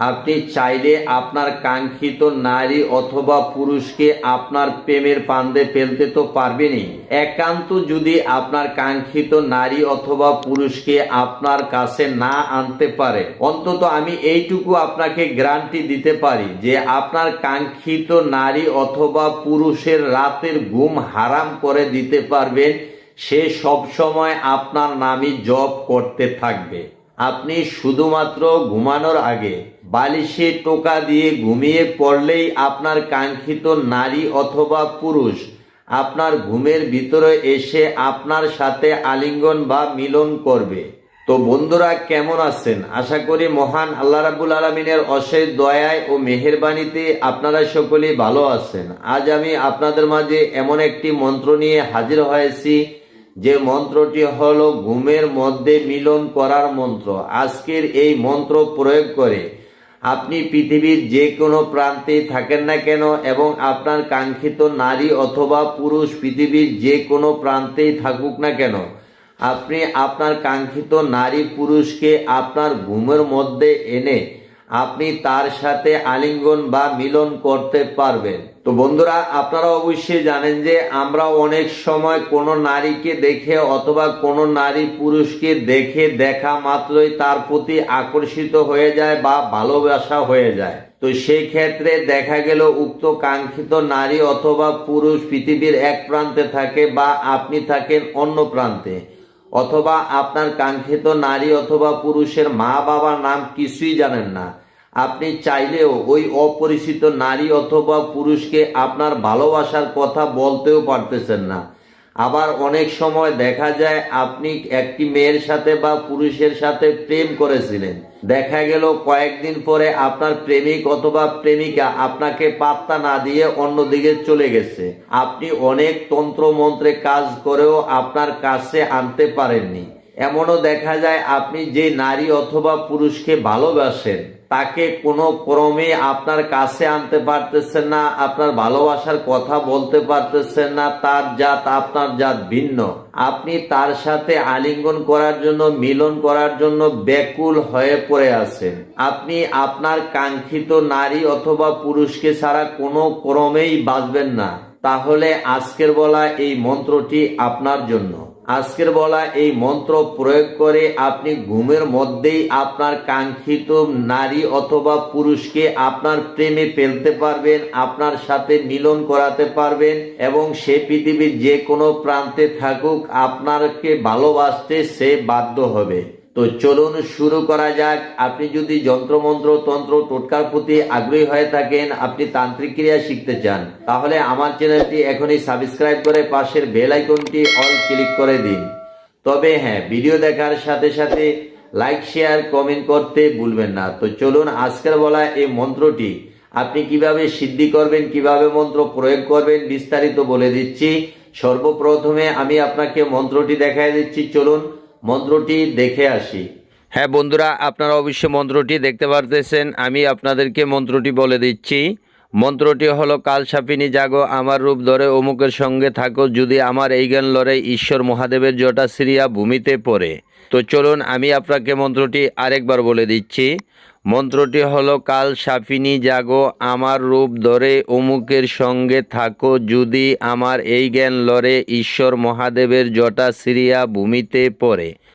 আপনি চাইলে আপনার কাঙ্ক্ষিত নারী অথবা পুরুষকে আপনার প্রেমের পান্দে ফেলতে তো পারবেনই। একান্ত যদি আপনার কাঙ্ক্ষিত নারী অথবা পুরুষকে আপনার কাছে না আনতে পারে, অন্তত আমি এইটুকু আপনাকে গ্যারান্টি দিতে পারি যে আপনার কাঙ্ক্ষিত নারী অথবা পুরুষের রাতের ঘুম হারাম করে দিতে পারবেন। সে সবসময় আপনার নামই জব করতে থাকবে। আপনি শুধুমাত্র ঘুমানোর আগে বালিশে টোকা দিয়ে ঘুমিয়ে পড়লেই আপনার কাঙ্ক্ষিত নারী অথবা পুরুষ আপনার ঘুমের ভিতরে এসে আপনার সাথে আলিঙ্গন বা মিলন করবে। তো বন্ধুরা, কেমন আছেন? আশা করি মহান আল্লাহ রাবুল আলমিনের অশেষ দয়ায় ও মেহেরবানিতে আপনারা সকলেই ভালো আছেন। আজ আমি আপনাদের মাঝে এমন একটি মন্ত্র নিয়ে হাজির হয়েছি যে মন্ত্রটি হলো ঘুমের মধ্যে মিলন করার মন্ত্র। আজকের এই মন্ত্র প্রয়োগ করে আপনি পৃথিবীর যে কোনো প্রান্তে থাকেন না কেন এবং আপনার কাঙ্ক্ষিত নারী অথবা পুরুষ পৃথিবীর যে কোনো প্রান্তেই থাকুক না কেন, আপনি আপনার কাঙ্ক্ষিত নারী পুরুষকে আপনার ঘুমের মধ্যে এনে আপনি তার সাথে আলিঙ্গন বা মিলন করতে পারবেন। তো বন্ধুরা, আপনারা অবশ্যই জানেন যে আমরা অনেক সময় কোনো নারীকে দেখে অথবা কোনো নারী পুরুষকে দেখে দেখা মাত্রই তার প্রতি আকর্ষিত হয়ে যায় বা ভালোবাসা হয়ে যায়। তো সেই ক্ষেত্রে দেখা গেল উক্ত কাঙ্ক্ষিত নারী অথবা পুরুষ পৃথিবীর এক প্রান্তে থাকে বা আপনি থাকেন অন্য প্রান্তে। অথবা আপনার কাঙ্ক্ষিত নারী অথবা পুরুষের মা বাবার নাম কিছুই জানেন না। আপনি চাইলেও ওই অপরিচিত নারী অথবা পুরুষকে আপনার ভালোবাসার কথা বলতেও পারতেছেন না। আবার অনেক সময় দেখা যায় আপনি একটি মেয়ের সাথে বা পুরুষের সাথে প্রেম করেছিলেন। দেখা গেল কয়েকদিন পরে আপনার প্রেমিক অথবা প্রেমিকা আপনাকে পাত্তা না দিয়ে অন্যদিকে চলে গেছে। আপনি অনেক তন্ত্র মন্ত্রে কাজ করেও আপনার কাছে আনতে পারেননি। এমনও দেখা যায় আপনি যে নারী অথবা পুরুষকে ভালোবাসেন, তাকে কোনো ক্রমে আপনার কাছে আনতে পারতেছেন না, আপনার ভালোবাসার কথা বলতে পারতেছেন না, তার জাত আপনার জাত ভিন্ন। আপনি তার সাথে আলিঙ্গন করার জন্য, মিলন করার জন্য ব্যাকুল হয়ে পড়ে আছেন। আপনি আপনার কাঙ্ক্ষিত নারী অথবা পুরুষকে ছাড়া কোনো ক্রমেই বাঁচবেন না। তাহলে আজকের বলা এই মন্ত্রটি আপনার জন্য। আজকের বলা এই মন্ত্র প্রয়োগ করে আপনি ঘুমের মধ্যেই আপনার কাঙ্ক্ষিত নারী অথবা পুরুষকে আপনার প্রেমে ফেলতে পারবেন, আপনার সাথে মিলন করাতে পারবেন এবং সে পৃথিবীর যে কোনো প্রান্তে থাকুক আপনাকে ভালোবাসতে সে বাধ্য হবে। তো চলুন শুরু করা যাক। আপনি যদি যন্ত্রমন্ত্র, তন্ত্র, টোটকার প্রতি আগ্রহী হয়ে থাকেন, আপনি তান্ত্রিক ক্রিয়া শিখতে চান, তাহলে আমার চ্যানেলটি এখনই সাবস্ক্রাইব করে পাশের বেল আইকনটি অল ক্লিক করে দিন। তবে হ্যাঁ ভিডিও দেখার সাথে সাথে লাইক, শেয়ার, কমেন্ট করতে ভুলবেন না। তো চলুন আজকের বলা এই মন্ত্রটি। আপনি কীভাবে সিদ্ধি করবেন, কীভাবে মন্ত্র প্রয়োগ করবেন বিস্তারিত বলে দিচ্ছি। সর্বপ্রথমে আমি আপনাকে মন্ত্রটি দেখাই দিচ্ছি। চলুন মন্ত্রটি দেখে আসি। হ্যাঁ বন্ধুরা, আপনারা অবশ্যই মন্ত্রটি দেখতে পারতেছেন। আমি আপনাদেরকে মন্ত্রটি বলে দিচ্ছি। মন্ত্রটি হলো, কাল সাপিনী জাগো, আমার রূপ ধরে অমুকের সঙ্গে থাকো, যদি আমার এই জ্ঞান লড়ে, ঈশ্বর মহাদেবের জটা সিরিয়া ভূমিতে পড়ে। তো চলুন, আমি আপনাকে মন্ত্রটি আরেকবার বলে দিচ্ছি। মন্ত্রটি হলো, কাল সাপিনী জাগো, আমার রূপ ধরে অমুকের সঙ্গে থাকো, যদি আমার এই জ্ঞান লড়ে, ঈশ্বর মহাদেবের জটা সিরিয়া ভূমিতে পড়ে।